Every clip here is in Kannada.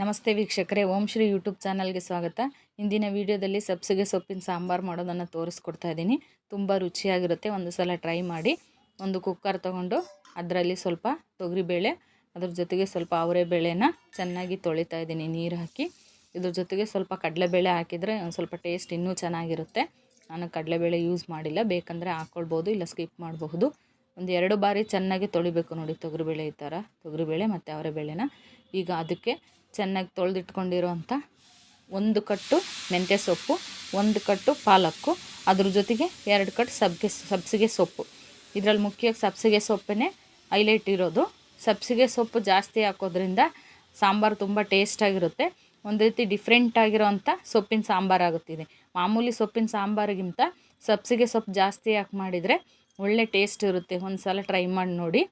ನಮಸ್ತೆ ವೀಕ್ಷಕರೇ, ಓಂ ಶ್ರೀ ಯೂಟ್ಯೂಬ್ ಚಾನಲ್ಗೆ ಸ್ವಾಗತ. ಇಂದಿನ ವಿಡಿಯೋದಲ್ಲಿ ಸಬ್ಸಿಗೆ ಸೊಪ್ಪಿನ ಸಾಂಬಾರು ಮಾಡೋದನ್ನು ತೋರಿಸ್ಕೊಡ್ತಾ ಇದ್ದೀನಿ. ತುಂಬ ರುಚಿಯಾಗಿರುತ್ತೆ, ಒಂದು ಸಲ ಟ್ರೈ ಮಾಡಿ. ಒಂದು ಕುಕ್ಕರ್ ತೊಗೊಂಡು ಅದರಲ್ಲಿ ಸ್ವಲ್ಪ ತೊಗರಿಬೇಳೆ, ಅದ್ರ ಜೊತೆಗೆ ಸ್ವಲ್ಪ ಅವರೆ ಬೇಳೆನ ಚೆನ್ನಾಗಿ ತೊಳಿತಾ ಇದ್ದೀನಿ, ನೀರು ಹಾಕಿ. ಇದ್ರ ಜೊತೆಗೆ ಸ್ವಲ್ಪ ಕಡಲೆಬೇಳೆ ಹಾಕಿದರೆ ಒಂದು ಸ್ವಲ್ಪ ಟೇಸ್ಟ್ ಇನ್ನೂ ಚೆನ್ನಾಗಿರುತ್ತೆ. ನಾನು ಕಡಲೆಬೇಳೆ ಯೂಸ್ ಮಾಡಿಲ್ಲ, ಬೇಕಂದರೆ ಹಾಕ್ಕೊಳ್ಬೋದು ಇಲ್ಲ ಸ್ಕಿಪ್ ಮಾಡಬಹುದು. ಒಂದು ಎರಡು ಬಾರಿ ಚೆನ್ನಾಗಿ ತೊಳಿಬೇಕು ನೋಡಿ ತೊಗರಿಬೇಳೆ ಈ ಥರ ತೊಗರಿಬೇಳೆ ಮತ್ತು ಅವರೆ ಬೇಳೆನ. ಈಗ ಅದಕ್ಕೆ ಚೆನ್ನಾಗಿ ತೊಳೆದಿಟ್ಕೊಂಡಿರೋಂಥ ಒಂದು ಕಟ್ಟು ಮೆಂತ್ಯ ಸೊಪ್ಪು, ಒಂದು ಕಟ್ಟು ಪಾಲಕ್ಕು, ಅದ್ರ ಜೊತೆಗೆ ಎರಡು ಕಟ್ಟು ಸಬ್ಗೆ ಸಬ್ಸಿಗೆ ಸೊಪ್ಪು. ಇದರಲ್ಲಿ ಮುಖ್ಯ ಸಬ್ಸಿಗೆ ಸೊಪ್ಪೇ ಹೈಲೈಟ್ ಇರೋದು. ಸಬ್ಸಿಗೆ ಸೊಪ್ಪು ಜಾಸ್ತಿ ಹಾಕೋದ್ರಿಂದ ಸಾಂಬಾರು ತುಂಬ ಟೇಸ್ಟಾಗಿರುತ್ತೆ ಒಂದು ರೀತಿ ಡಿಫ್ರೆಂಟ್ ಆಗಿರೋವಂಥ ಸೊಪ್ಪಿನ ಸಾಂಬಾರು ಆಗುತ್ತಿದೆ. ಮಾಮೂಲಿ ಸೊಪ್ಪಿನ ಸಾಂಬಾರಿಗಿಂತ ಸಬ್ಸಿಗೆ ಸೊಪ್ಪು ಜಾಸ್ತಿ ಹಾಕಿ ಮಾಡಿದರೆ ಒಳ್ಳೆ ಟೇಸ್ಟ್ ಇರುತ್ತೆ. ಒಂದು ಸಲ ಟ್ರೈ ಮಾಡಿ ನೋಡಿ.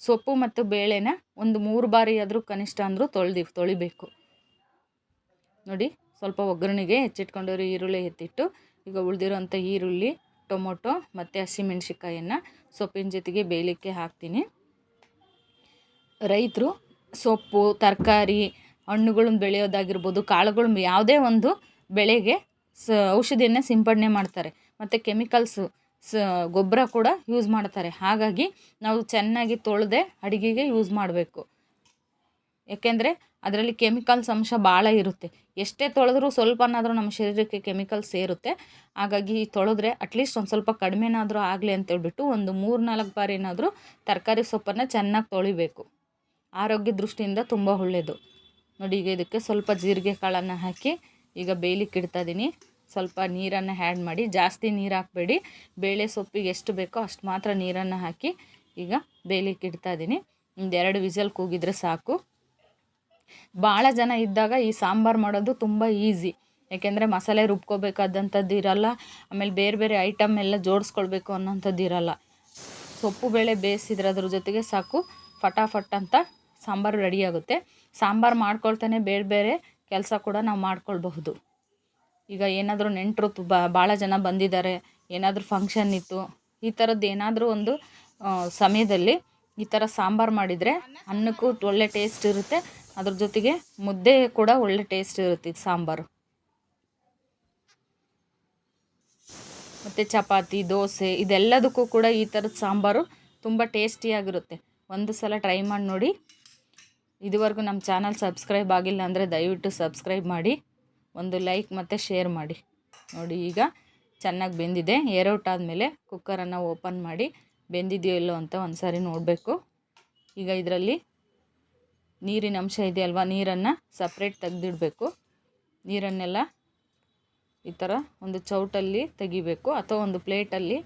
ಸೊಪ್ಪು ಮತ್ತು ಬೇಳೆನ ಒಂದು ಮೂರು ಬಾರಿ ಆದರೂ ಕನಿಷ್ಠ ಅಂದರೂ ತೊಳೆದಿ, ತೊಳಿಬೇಕು. ನೋಡಿ, ಸ್ವಲ್ಪ ಒಗ್ಗರಣೆಗೆ ಹೆಚ್ಚಿಟ್ಕೊಂಡಿರೋ ಈರುಳ್ಳಿ ಎತ್ತಿಟ್ಟು, ಈಗ ಉಳಿದಿರೋಂಥ ಈರುಳ್ಳಿ, ಟೊಮೊಟೊ ಮತ್ತು ಹಸಿಮೆಣ್ಸಿಕಾಯನ್ನು ಸೊಪ್ಪಿನ ಜೊತೆಗೆ ಬೇಯಲಿಕ್ಕೆ ಹಾಕ್ತೀನಿ. ರೈತರು ಸೊಪ್ಪು, ತರಕಾರಿ ಹಣ್ಣುಗಳನ್ನ ಬೆಳೆಯೋದಾಗಿರ್ಬೋದು, ಕಾಳುಗಳು ಯಾವುದೇ ಒಂದು ಬೆಳೆಗೆ ಸ ಔಷಧಿಯನ್ನು ಸಿಂಪಡಣೆ ಮಾಡ್ತಾರೆ. ಮತ್ತು ಕೆಮಿಕಲ್ಸು ಸ, ಗೊಬ್ಬರ ಕೂಡ ಯೂಸ್ ಮಾಡ್ತಾರೆ. ಹಾಗಾಗಿ ನಾವು ಚೆನ್ನಾಗಿ ತೊಳೆದೆ ಅಡುಗೆಗೆ ಯೂಸ್ ಮಾಡಬೇಕು. ಏಕೆಂದರೆ ಅದರಲ್ಲಿ ಕೆಮಿಕಲ್ಸ್ ಅಂಶ ಭಾಳ ಇರುತ್ತೆ. ಎಷ್ಟೇ ತೊಳೆದ್ರೂ ಸ್ವಲ್ಪನಾದರೂ ನಮ್ಮ ಶರೀರಕ್ಕೆ ಕೆಮಿಕಲ್ಸ್ ಸೇರುತ್ತೆ. ಹಾಗಾಗಿ ತೊಳೆದ್ರೆ ಅಟ್ಲೀಸ್ಟ್ ಒಂದು ಸ್ವಲ್ಪ ಕಡಿಮೆನಾದರೂ ಆಗಲಿ ಅಂತೇಳ್ಬಿಟ್ಟು ಒಂದು ಮೂರು ನಾಲ್ಕು ಬಾರಿ ಏನಾದರೂ ತರಕಾರಿ ಸೊಪ್ಪನ್ನು ಚೆನ್ನಾಗಿ ತೊಳಿಬೇಕು. ಆರೋಗ್ಯ ದೃಷ್ಟಿಯಿಂದ ತುಂಬ ಒಳ್ಳೆಯದು ನೋಡಿ, ಈಗ ಇದಕ್ಕೆ ಸ್ವಲ್ಪ ಜೀರಿಗೆ ಕಾಳನ್ನು ಹಾಕಿ ಈಗ ಬೇಯಲಿಕ್ಕೆ ಇಡ್ತಾ ಇದ್ದೀನಿ ಸ್ವಲ್ಪ ನೀರನ್ನು ಆ್ಯಡ್ ಮಾಡಿ, ಜಾಸ್ತಿ ನೀರು ಹಾಕಬೇಡಿ. ಬೇಳೆ ಸೊಪ್ಪಿಗೆ ಎಷ್ಟು ಬೇಕೋ ಅಷ್ಟು ಮಾತ್ರ ನೀರನ್ನು ಹಾಕಿ ಈಗ ಬೇಯಲಿಕ್ಕೆ ಇಡ್ತಾ ಇದ್ದೀನಿ ಒಂದೆರಡು ವಿಸಲ್ ಕೂಗಿದ್ರೆ ಸಾಕು. ಭಾಳ ಜನ ಇದ್ದಾಗ ಈ ಸಾಂಬಾರು ಮಾಡೋದು ತುಂಬ ಈಸಿ. ಯಾಕೆಂದರೆ ಮಸಾಲೆ ರುಬ್ಕೋಬೇಕಾದಂಥದ್ದು ಇರಲ್ಲ, ಆಮೇಲೆ ಬೇರೆ ಬೇರೆ ಐಟಮ್ ಎಲ್ಲ ಜೋಡಿಸ್ಕೊಳ್ಬೇಕು ಅನ್ನೋಂಥದ್ದು ಇರಲ್ಲ. ಸೊಪ್ಪು, ಬೇಳೆ ಬೇಯಿಸಿದ್ರೆ ಅದ್ರ ಜೊತೆಗೆ ಸಾಕು. ಫಟಾಫಟ್ ಅಂತ ಸಾಂಬಾರು ರೆಡಿಯಾಗುತ್ತೆ ಸಾಂಬಾರು ಮಾಡ್ಕೊಳ್ತಾನೆ ಬೇರೆ ಬೇರೆ, ಕೆಲಸ ಕೂಡ ನಾವು ಮಾಡ್ಕೊಳ್ಬಹುದು. ಈಗ ಏನಾದರೂ ನೆಂಟರು ಭಾಳ ಜನ ಬಂದಿದ್ದಾರೆ ಏನಾದರೂ ಫಂಕ್ಷನ್ ಇತ್ತು, ಈ ಥರದ್ದು ಏನಾದರೂ ಒಂದು ಸಮಯದಲ್ಲಿ ಈ ಥರ ಸಾಂಬಾರು ಮಾಡಿದರೆ ಅನ್ನಕ್ಕೂ ಒಳ್ಳೆ ಟೇಸ್ಟ್ ಇರುತ್ತೆ, ಅದ್ರ ಜೊತೆಗೆ ಮುದ್ದೆ ಕೂಡ ಒಳ್ಳೆ ಟೇಸ್ಟ್ ಇರುತ್ತೆ ಸಾಂಬಾರು. ಮತ್ತು ಚಪಾತಿ, ದೋಸೆ ಇದೆಲ್ಲದಕ್ಕೂ ಕೂಡ ಈ ಥರದ ಸಾಂಬಾರು ತುಂಬ ಟೇಸ್ಟಿಯಾಗಿರುತ್ತೆ ಒಂದು ಸಲ ಟ್ರೈ ಮಾಡಿ ನೋಡಿ. ಇದುವರೆಗೂ ನಮ್ಮ ಚಾನಲ್ ಸಬ್ಸ್ಕ್ರೈಬ್ ಆಗಿಲ್ಲ ಅಂದರೆ ದಯವಿಟ್ಟು ಸಬ್ಸ್ಕ್ರೈಬ್ ಮಾಡಿ. ಒಂದು ಲೈಕ್ ಮತ್ತು ಶೇರ್ ಮಾಡಿ. ನೋಡಿ ಈಗ ಚೆನ್ನಾಗಿ ಬೆಂದಿದೆ. ಏರೌಟ್ ಆದಮೇಲೆ ಕುಕ್ಕರನ್ನು ಓಪನ್ ಮಾಡಿ ಬೆಂದಿದೆಯೋ ಇಲ್ಲೋ ಅಂತ ಒಂದು ಸಾರಿ ನೋಡಬೇಕು. ಈಗ ಇದರಲ್ಲಿ ನೀರಿನ ಅಂಶ ಇದೆ ಅಲ್ವಾ? ನೀರನ್ನು ಸಪ್ರೇಟ್ ತೆಗೆದಿಡಬೇಕು. ನೀರನ್ನೆಲ್ಲ ಈ ಥರ ಒಂದು ಚೌಟಲ್ಲಿ ತೆಗಿಬೇಕು ಅಥವಾ ಒಂದು ಪ್ಲೇಟಲ್ಲಿ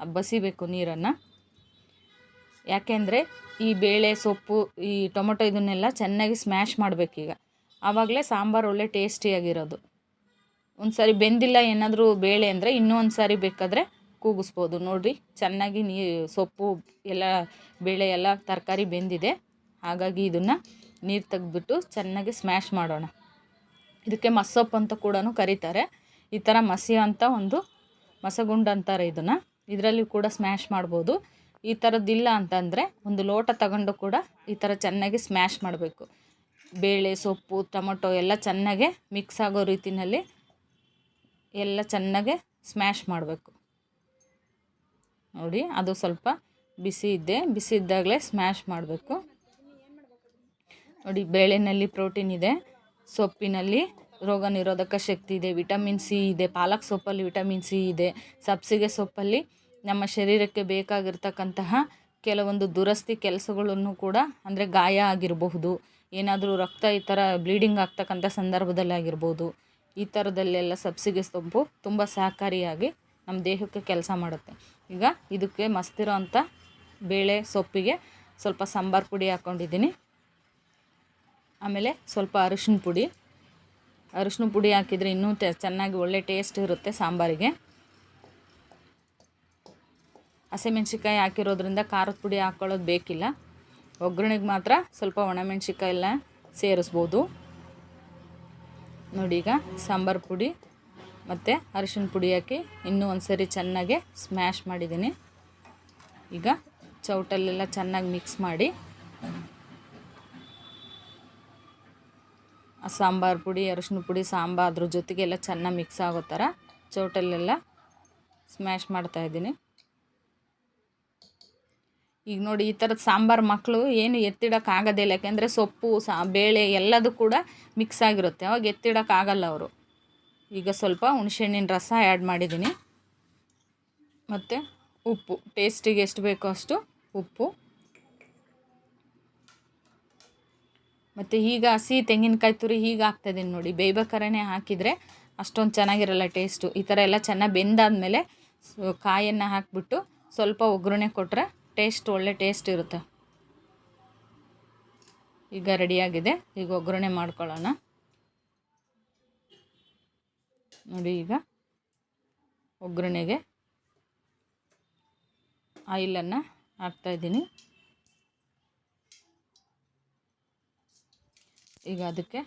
ಬಸಿಬೇಕು ನೀರನ್ನು. ಯಾಕೆಂದರೆ ಈ ಬೇಳೆ ಸೊಪ್ಪು ಈ ಟೊಮೊಟೊ ಇದನ್ನೆಲ್ಲ ಚೆನ್ನಾಗಿ ಸ್ಮ್ಯಾಶ್ ಮಾಡಬೇಕೀಗ. ಆವಾಗಲೇ ಸಾಂಬಾರು ಒಳ್ಳೆ ಟೇಸ್ಟಿಯಾಗಿರೋದು. ಒಂದು ಸಾರಿ ಬೆಂದಿಲ್ಲ ಏನಾದರೂ ಬೇಳೆ ಅಂದರೆ ಇನ್ನೂ ಒಂದು ಸಾರಿ ಬೇಕಾದರೆ ಕೂಗಿಸ್ಬೋದು. ನೋಡಿರಿ, ಚೆನ್ನಾಗಿ ನೀ ಸೊಪ್ಪು ಎಲ್ಲ, ಬೇಳೆ ಎಲ್ಲ ತರಕಾರಿ ಬೆಂದಿದೆ. ಹಾಗಾಗಿ ಇದನ್ನು ನೀರು ತೆಗೆದ್ಬಿಟ್ಟು ಚೆನ್ನಾಗಿ ಸ್ಮ್ಯಾಶ್ ಮಾಡೋಣ. ಇದಕ್ಕೆ ಮಸ್ಸೊಪ್ಪು ಅಂತ ಕೂಡ ಕರೀತಾರೆ. ಈ ಥರ ಮಸಿ ಅಂತ ಒಂದು ಮಸಗುಂಡ ಅಂತಾರೆ ಇದನ್ನು. ಇದರಲ್ಲಿ ಕೂಡ ಸ್ಮ್ಯಾಶ್ ಮಾಡ್ಬೋದು. ಈ ಥರದ್ದಿಲ್ಲ ಅಂತಂದರೆ ಒಂದು ಲೋಟ ತಗೊಂಡು ಕೂಡ ಈ ಥರ ಚೆನ್ನಾಗಿ ಸ್ಮ್ಯಾಶ್ ಮಾಡಬೇಕು. ಬೇಳೆ, ಸೊಪ್ಪು, ಟೊಮೊಟೊ ಎಲ್ಲ ಚೆನ್ನಾಗೆ ಮಿಕ್ಸ್ ಆಗೋ ರೀತಿಯಲ್ಲಿ ಎಲ್ಲ ಚೆನ್ನಾಗೆ ಸ್ಮ್ಯಾಶ್ ಮಾಡಬೇಕು. ನೋಡಿ, ಅದು ಸ್ವಲ್ಪ ಬಿಸಿ ಇದ್ದೆ ಬಿಸಿ ಇದ್ದಾಗಲೇ ಸ್ಮ್ಯಾಶ್ ಮಾಡಬೇಕು. ನೋಡಿ, ಬೇಳೆನಲ್ಲಿ ಪ್ರೋಟೀನ್ ಇದೆ. ಸೊಪ್ಪಿನಲ್ಲಿ ರೋಗ ನಿರೋಧಕ ಶಕ್ತಿ ಇದೆ ವಿಟಮಿನ್ ಸಿ ಇದೆ, ಪಾಲಕ್ ಸೊಪ್ಪಲ್ಲಿ ವಿಟಮಿನ್ ಸಿ ಇದೆ. ಸಬ್ಸಿಗೆ ಸೊಪ್ಪಲ್ಲಿ ನಮ್ಮ ಶರೀರಕ್ಕೆ ಬೇಕಾಗಿರ್ತಕ್ಕಂತಹ ಕೆಲವೊಂದು ದುರಸ್ತಿ ಕೆಲಸಗಳನ್ನು ಕೂಡ, ಅಂದರೆ ಗಾಯ ಆಗಿರಬಹುದು. ಏನಾದರೂ ರಕ್ತ ಈ ಥರ ಬ್ಲೀಡಿಂಗ್ ಆಗ್ತಕ್ಕಂಥ ಸಂದರ್ಭದಲ್ಲಾಗಿರ್ಬೋದು ಈ ಥರದಲ್ಲೆಲ್ಲ ಸಬ್ಸಿಗೆ ಸೊಪ್ಪು ತುಂಬ ಸಹಕಾರಿಯಾಗಿ ನಮ್ಮ ದೇಹಕ್ಕೆ ಕೆಲಸ ಮಾಡುತ್ತೆ. ಈಗ ಇದಕ್ಕೆ ಮಸ್ತಿರೋ ಅಂಥ ಬೇಳೆ ಸೊಪ್ಪಿಗೆ ಸ್ವಲ್ಪ ಸಾಂಬಾರು ಪುಡಿ ಹಾಕ್ಕೊಂಡಿದ್ದೀನಿ ಆಮೇಲೆ ಸ್ವಲ್ಪ ಅರಿಶಿನ ಪುಡಿ. ಅರಿಶಿನ ಪುಡಿ ಹಾಕಿದರೆ ಇನ್ನೂ ಚೆನ್ನಾಗಿ ಒಳ್ಳೆ ಟೇಸ್ಟ್ ಇರುತ್ತೆ ಸಾಂಬಾರಿಗೆ. ಹಸಿಮೆಣ್ಸಿಕಾಯಿ ಹಾಕಿರೋದ್ರಿಂದ ಖಾರದ ಪುಡಿ ಹಾಕ್ಕೊಳ್ಳೋದು ಬೇಕಿಲ್ಲ. ಒಗ್ಗರಣೆಗೆ ಮಾತ್ರ ಸ್ವಲ್ಪ ಒಣಮೆಣ್ಸಿಕಾಯಿ ಎಲ್ಲ ಸೇರಿಸ್ಬೋದು. ನೋಡಿ ಈಗ ಸಾಂಬಾರು ಪುಡಿ ಮತ್ತು ಅರಿಶಿನ ಪುಡಿ ಹಾಕಿ ಇನ್ನೂ ಒಂದು ಸರಿ ಚೆನ್ನಾಗೆ ಸ್ಮ್ಯಾಶ್ ಮಾಡಿದ್ದೀನಿ. ಈಗ ಚೌಟಲ್ಲೆಲ್ಲ ಚೆನ್ನಾಗಿ ಮಿಕ್ಸ್ ಮಾಡಿ ಸಾಂಬಾರು ಪುಡಿ, ಅರಿಶಿನ ಪುಡಿ, ಸಾಂಬಾರು ಅದ್ರ ಜೊತೆಗೆಲ್ಲ ಚೆನ್ನಾಗಿ ಮಿಕ್ಸ್ ಆಗೋ ಥರ ಚೌಟಲ್ಲೆಲ್ಲ ಸ್ಮ್ಯಾಶ್ ಮಾಡ್ತಾಯಿದ್ದೀನಿ ಈಗ ನೋಡಿ ಈ ಥರದ ಸಾಂಬಾರು ಮಕ್ಕಳು ಏನು ಎತ್ತಿಡೋಕ್ಕಾಗೋದಿಲ್ಲ ಯಾಕೆಂದರೆ ಸೊಪ್ಪು, ಸಾ, ಬೇಳೆ ಎಲ್ಲದೂ ಕೂಡ ಮಿಕ್ಸ್ ಆಗಿರುತ್ತೆ. ಅವಾಗ ಎತ್ತಿಡೋಕೆ ಆಗಲ್ಲ ಅವರು. ಈಗ ಸ್ವಲ್ಪ ಹುಣಸೆಹಣ್ಣಿನ ರಸ ಆ್ಯಡ್ ಮಾಡಿದ್ದೀನಿ. ಮತ್ತು ಉಪ್ಪು. ಟೇಸ್ಟಿಗೆ ಎಷ್ಟು ಬೇಕೋ ಅಷ್ಟು ಉಪ್ಪು. ಮತ್ತು ಈಗ ಹಸಿ ತೆಂಗಿನಕಾಯಿ ತುರಿ ಹೀಗೆ ಹಾಕ್ತಾಯಿದ್ದೀನಿ ನೋಡಿ. ಬೇಯ್ಬೇಕಾರೇ ಹಾಕಿದರೆ ಅಷ್ಟೊಂದು ಚೆನ್ನಾಗಿರಲ್ಲ ಟೇಸ್ಟು ಈ ಥರ ಎಲ್ಲ ಚೆನ್ನಾಗಿ ಬೆಂದಾದಮೇಲೆ ಕಾಯನ್ನು ಹಾಕಿಬಿಟ್ಟು ಸ್ವಲ್ಪ ಒಗ್ಗರಣೆ ಕೊಟ್ಟರೆ ಟೇಸ್ಟ್, ಒಳ್ಳೆ ಟೇಸ್ಟ್ ಇರುತ್ತೆ. ಈಗ ರೆಡಿಯಾಗಿದೆ ಈಗ ಒಗ್ಗರಣೆ ಮಾಡ್ಕೊಳ್ಳೋಣ. ನೋಡಿ ಈಗ ಒಗ್ಗರಣೆಗೆ ಆಯಿಲನ್ನು ಹಾಕ್ತಾಯಿದ್ದೀನಿ ಈಗ ಅದಕ್ಕೆ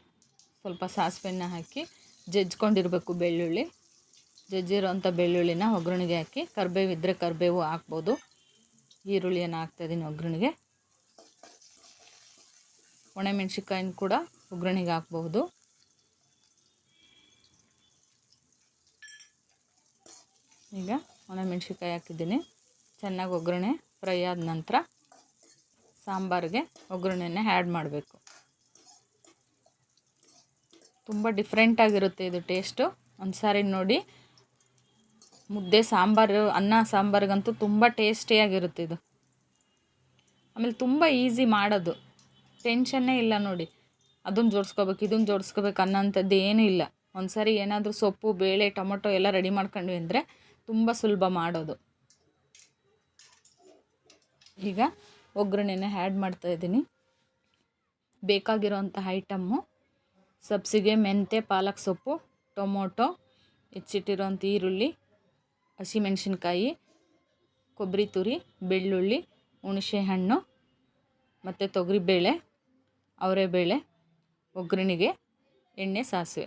ಸ್ವಲ್ಪ ಸಾಸಿವೆನ ಹಾಕಿ ಜಜ್ಕೊಂಡಿರಬೇಕು ಬೆಳ್ಳುಳ್ಳಿ. ಜಜ್ಜಿರೋಂಥ ಬೆಳ್ಳುಳ್ಳಿನ ಒಗ್ಗರಣೆಗೆ ಹಾಕಿ ಕರಿಬೇವು ಇದ್ದರೆ ಕರಿಬೇವು ಹಾಕ್ಬೋದು. ಈರುಳ್ಳಿಯನ್ನು ಹಾಕ್ತಾಯಿದ್ದೀನಿ ಒಗ್ಗರಣೆಗೆ. ಒಣಮೆಣ್ಸಿನ್ಕಾಯಿನ ಕೂಡ ಒಗ್ಗರಣೆಗೆ ಹಾಕ್ಬಹುದು. ಈಗ ಒಣಮೆಣ್ಸಿನ್ಕಾಯಿ ಹಾಕಿದ್ದೀನಿ. ಚೆನ್ನಾಗಿ ಒಗ್ಗರಣೆ ಫ್ರೈ ಆದ ನಂತರ ಸಾಂಬಾರಿಗೆ ಒಗ್ಗರಣೆನ ಆ್ಯಡ್ ಮಾಡಬೇಕು. ತುಂಬ ಡಿಫ್ರೆಂಟಾಗಿರುತ್ತೆ ಇದು ಟೇಸ್ಟು ಒಂದು ಸಾರಿ ನೋಡಿ ಮುದ್ದೆ, ಸಾಂಬಾರು, ಅನ್ನ, ಸಾಂಬಾರಿಗಂತೂ ತುಂಬ ಟೇಸ್ಟಿಯಾಗಿರುತ್ತೆ ಇದು. ಆಮೇಲೆ ತುಂಬ ಈಸಿ ಮಾಡೋದು. ಟೆನ್ಷನ್ನೇ ಇಲ್ಲ ನೋಡಿ. ಅದನ್ನು ಜೋಡಿಸ್ಕೋಬೇಕು, ಇದನ್ನು ಜೋಡಿಸ್ಕೋಬೇಕು ಅನ್ನೋಂಥದ್ದು ಏನೂ ಇಲ್ಲ. ಒಂದು ಸಾರಿ ಏನಾದರೂ ಸೊಪ್ಪು, ಬೇಳೆ, ಟೊಮೊಟೊ ಎಲ್ಲ ರೆಡಿ ಮಾಡ್ಕೊಂಡ್ವಿ ಅಂದರೆ ತುಂಬ ಸುಲಭ ಮಾಡೋದು. ಈಗ ಒಗ್ಗರಣೆನ ಆ್ಯಡ್ ಮಾಡ್ತಾಯಿದ್ದೀನಿ ಬೇಕಾಗಿರೋಂಥ ಐಟಮ್ಮು ಸಬ್ಸಿಗೆ ಮೆಂತೆ ಪಾಲಕ್ ಸೊಪ್ಪು, ಟೊಮೊಟೊ, ಹೆಚ್ಚಿಟ್ಟಿರೋಂಥ ಈರುಳ್ಳಿ ಹಸಿಮೆಣ್ಸಿನ್ಕಾಯಿ ಕೊಬ್ಬರಿ ತುರಿ ಬೆಳ್ಳುಳ್ಳಿ ಹುಣಸೆ ಹಣ್ಣು ಮತ್ತು ತೊಗರಿಬೇಳೆ ಅವರೆಬೇಳೆ ಒಗ್ಗರಣೆಗೆ ಎಣ್ಣೆ ಸಾಸಿವೆ.